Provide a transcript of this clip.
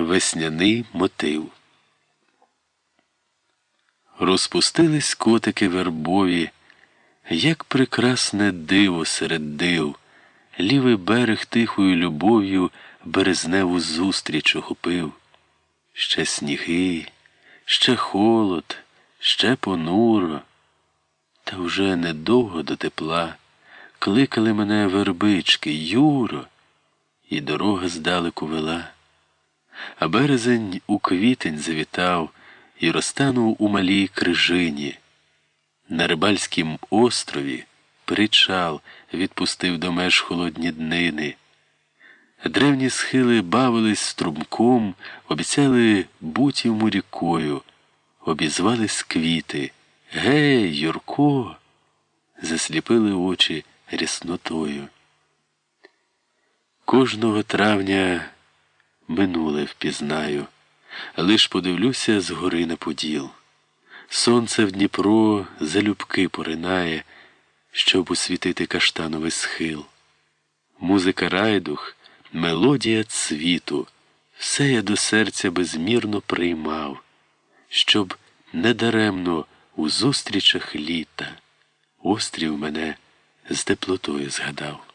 Весняний мотив. Розпустились котики вербові, як прекрасне диво серед див, лівий берег тихою любов'ю березневу зустріч охопив. Ще сніги, ще холод, ще понуро, та вже недовго до тепла кликали мене вербички, Юро, і дорога здалеку вела. А березень у квітень завітав і розтанув у малій крижині. На рибальськім острові причал відпустив до меж холодні днини. Древні схили бавились струмком, обіцяли буть йому рікою, обізвались квіти. Гей, Юрко! Засліпили очі ряснотою. Кожного травня минуле впізнаю, лиш подивлюся згори на поділ. Сонце в Дніпро залюбки поринає, щоб освітити каштановий схил. Музика райдух, мелодія цвіту, все я до серця безмірно приймав, щоб недаремно у зустрічах літа острів мене з теплотою згадав.